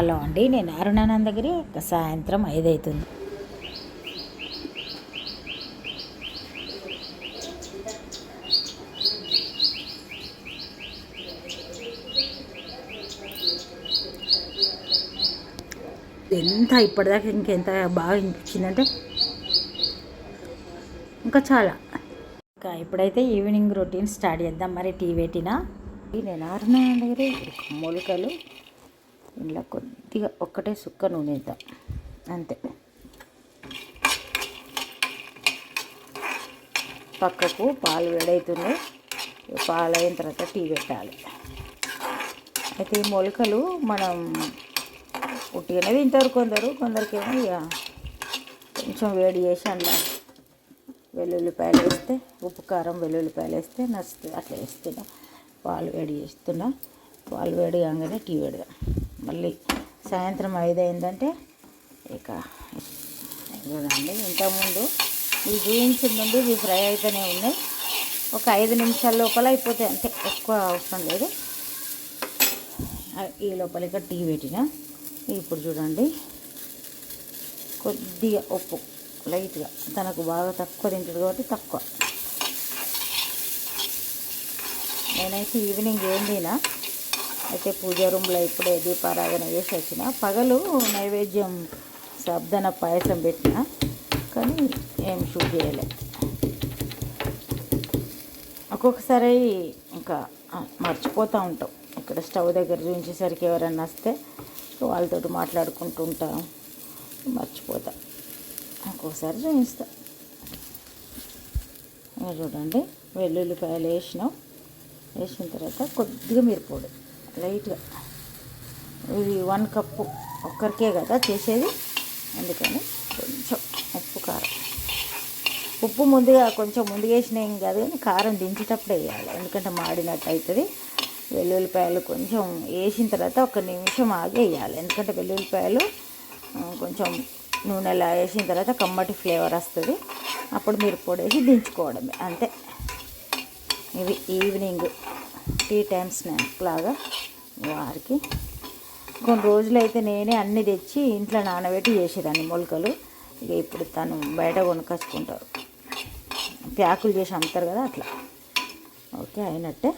Hello అండి నేను అరుణానందగిరి ఇక సాయంత్రం ఐదు అవుతుంది ఎంత ఇప్పటిదాకా ఇంకెంత బాగా అనిపించిందంటే ఇంకా చాలా. ఇంకా ఇప్పుడైతే ఈవినింగ్ రొటీన్ స్టార్ట్ చేద్దాం. మరి టీ పెట్టినా? నేను అరుణానందగిరి మొలకలు ఇలా కొద్దిగా ఒక్కటే సుక్క నూనె వేద్దాం అంతే. పక్కకు పాలు వేడవుతుంది పాలు అయిన తర్వాత టీ పెట్టాలి. అయితే ఈ మొలకలు మనం ఉట్టిగానే తింటారు కొందరు. కొందరికేమో ఇక కొంచెం వేడి చేసి అందులో వెల్లుల్లిపాయలు వేస్తే ఉప్పు కారం వెల్లుల్లిపాయలు వేస్తే నచ్చుతుంది. అట్లా వేస్తున్నా. పాలు వేడి చేస్తున్నా. పాలు వేడి కాగానే టీ పెడదాం. మళ్ళీ సాయంత్రం ఐదు అయిందంటే ఇక చూడండి ఇంతకుముందు ఇవి చూపించిన ముందు ఇవి ఫ్రై అయితేనే ఉన్నాయి. ఒక ఐదు నిమిషాల లోపల అయిపోతే అంతే. ఎక్కువ అవసరం లేదు. ఈ ఈ లోపలిక టీ పెట్టిన. ఇప్పుడు చూడండి. కొద్దిగా ఉప్పు లైట్గా. తనకు బాగా తక్కువ తింటాడు కాబట్టి తక్కువ. నేనైతే ఈవినింగ్ ఏం తినా అయితే పూజా రూమ్లో ఇప్పుడే దీపారాధన చేసి వచ్చిన. పగలు నైవేద్యం సబ్దన పాయసం పెట్టిన. కానీ ఏం షూట్ చేయలే. ఒక్కొక్కసారి ఇంకా మర్చిపోతూ ఉంటాం. ఇక్కడ స్టవ్ దగ్గర చూపించేసరికి ఎవరన్నా వస్తే వాళ్ళతో మాట్లాడుకుంటూ ఉంటాం. మర్చిపోతా. ఒక్కొక్కసారి చూపిస్తా. చూడండి వెల్లుల్లిపాయలు వేసినాం. వేసిన తర్వాత కొద్దిగా మిరపొడి. లైట్గా ఇది వన్ కప్పు ఒక్కరికే కదా చేసేది? అందుకని కొంచెం ఉప్పు కారం. ఉప్పు ముందుగా కొంచెం ముందుగా వేసినా ఏం కాదు కానీ కారం దించేటప్పుడే వేయాలి. ఎందుకంటే మాడినట్టు అవుతుంది. వెల్లుల్లిపాయలు కొంచెం వేసిన తర్వాత ఒక నిమిషం ఆగి వేయాలి. ఎందుకంటే వెల్లుల్లిపాయలు కొంచెం నూనెలా వేసిన తర్వాత కమ్మటి ఫ్లేవర్ వస్తుంది. అప్పుడు మీరు పొడి వేసి దించుకోవడమే. అంతే. ఇవి ఈవినింగ్. టీ టైం స్నాక్ లాగా వారికి. కొన్ని రోజులు అయితే నేనే అన్ని తెచ్చి ఇంట్లో నానబెట్టి చేసేదాన్ని మొలకలు. ఇక ఇప్పుడు తను బయట కొనుక్కొచ్చుకుంటారు ప్యాకులు చేసి అమ్ముతారు కదా అట్లా. ఓకే అయినట్టే.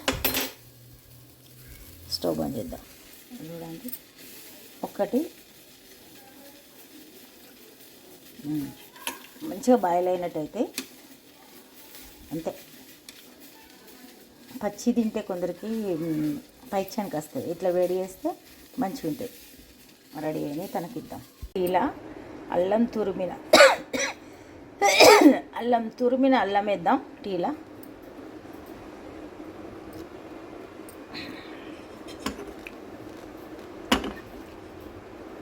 స్టవ్ బంద్ చేద్దాం. చూడండి. ఒకటి. మంచిగా బాయిల్ అయినట్టయితే అంతే. పచ్చి తింటే కొందరికి పైచ్యానికి వస్తుంది ఇట్లా వేడి చేస్తే మంచిగా ఉంటాయి రెడీ అయినాయి తనకిద్దాం. ఇలా అల్లం తురిమిన అల్లం తురిమిన అల్లం వేద్దాం టీలా.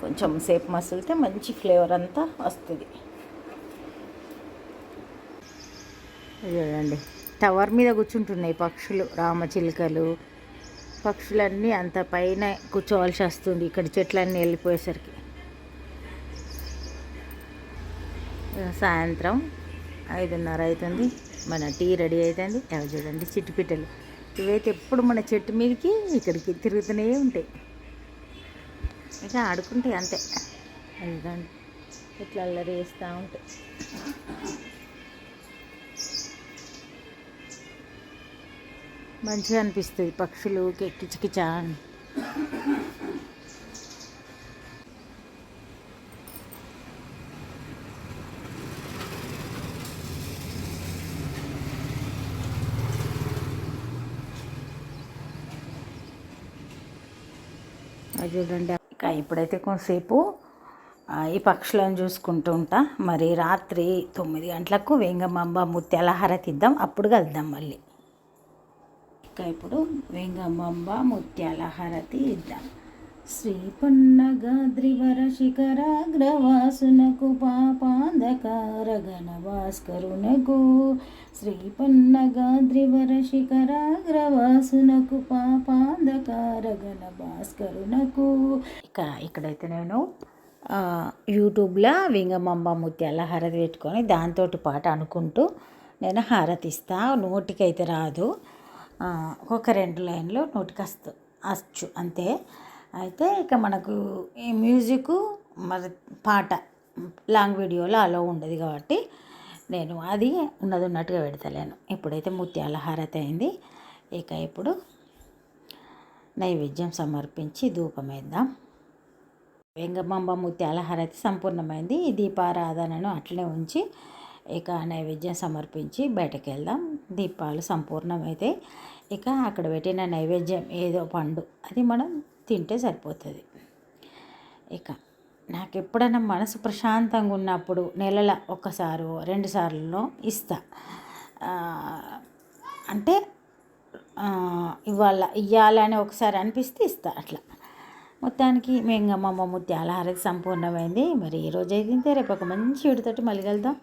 కొంచెం సేపు మసిలితే మంచి ఫ్లేవర్ అంతా వస్తుంది. చూడండి టవర్ మీద కూర్చుంటున్నాయి పక్షులు రామచిలుకలు. పక్షులన్నీ అంత పైన కూర్చోవాల్సి వస్తుంది ఇక్కడ చెట్లన్నీ వెళ్ళిపోయేసరికి. సాయంత్రం ఐదున్నర అవుతుంది మన టీ రెడీ అవుతుంది అవి చూడండి చిట్టుపిట్టలు. ఇవైతే ఎప్పుడు మన చెట్టు మీదకి ఇక్కడికి తిరుగుతూనే ఉంటాయి. ఇక ఆడుకుంటాయి అంతే. అది ఇట్లా అల్లరి వేస్తూ ఉంటాయి. మంచిగా అనిపిస్తుంది. పక్షులు కిచకిచా అని. చూడండి. ఇక ఇప్పుడైతే కొంతసేపు ఈ పక్షులను చూసుకుంటూ ఉంటా. మరి రాత్రి తొమ్మిది గంటలకు వేంగమాంబ ముత్యాల హారతి ఇద్దాం అప్పుడు కలుద్దాం మళ్ళీ. ఇక ఇప్పుడు వేంగమాంబ ముత్యాల హారతి ఇద్దాం. శ్రీ పన్నగాద్రివర శిఖరాగ్రవాసునకు పాపాంధకార గణ భాస్కరునకు శ్రీ పన్నగాద్రివర శిఖరాగ్రవాసునకు పాపాంధకార గణ భాస్కరునకు ఇక ఇక్కడైతే నేను యూట్యూబ్లో వింగమంబ ముత్యాల హారతి పెట్టుకొని దాంతో పాట అనుకుంటూ నేను హారతిస్తా. నోటికైతే రాదు. ఒక రెండు లైన్లు నోటికి వస్తు వచ్చు అంతే. అయితే ఇక మనకు ఈ మ్యూజిక్ మరి పాట లాంగ్ వీడియోలో అలో ఉండదు కాబట్టి నేను అది ఉన్నది ఉన్నట్టుగా పెడతలేను. ఇప్పుడైతే ముత్యాల హారతి అయింది. ఇక ఇప్పుడు నైవేద్యం సమర్పించి ధూపం వేద్దాం వెంగమాంబ ముత్యాల హారతి సంపూర్ణమైంది. ఈ దీపారాధనను అట్లనే ఉంచి ఇక నైవేద్యం సమర్పించి బయటకు వెళ్దాం దీపాలు సంపూర్ణమైతే ఇక అక్కడ పెట్టిన నైవేద్యం ఏదో పండు అది మనం తింటే సరిపోతుంది. ఇక నాకు ఎప్పుడైనా మనసు ప్రశాంతంగా ఉన్నప్పుడు నెలల ఒక్కసారి రెండు సార్లు ఇస్తా. అంటే ఇవాళ ఇవ్వాలని ఒకసారి అనిపిస్తే ఇస్తా అట్లా. మొత్తానికి మేము మా ముత్యాల హారతి సంపూర్ణమైంది. మరి ఈ రోజు అయితే రేపు ఒక మంచి వీడితోటి మళ్ళీ వెళ్దాం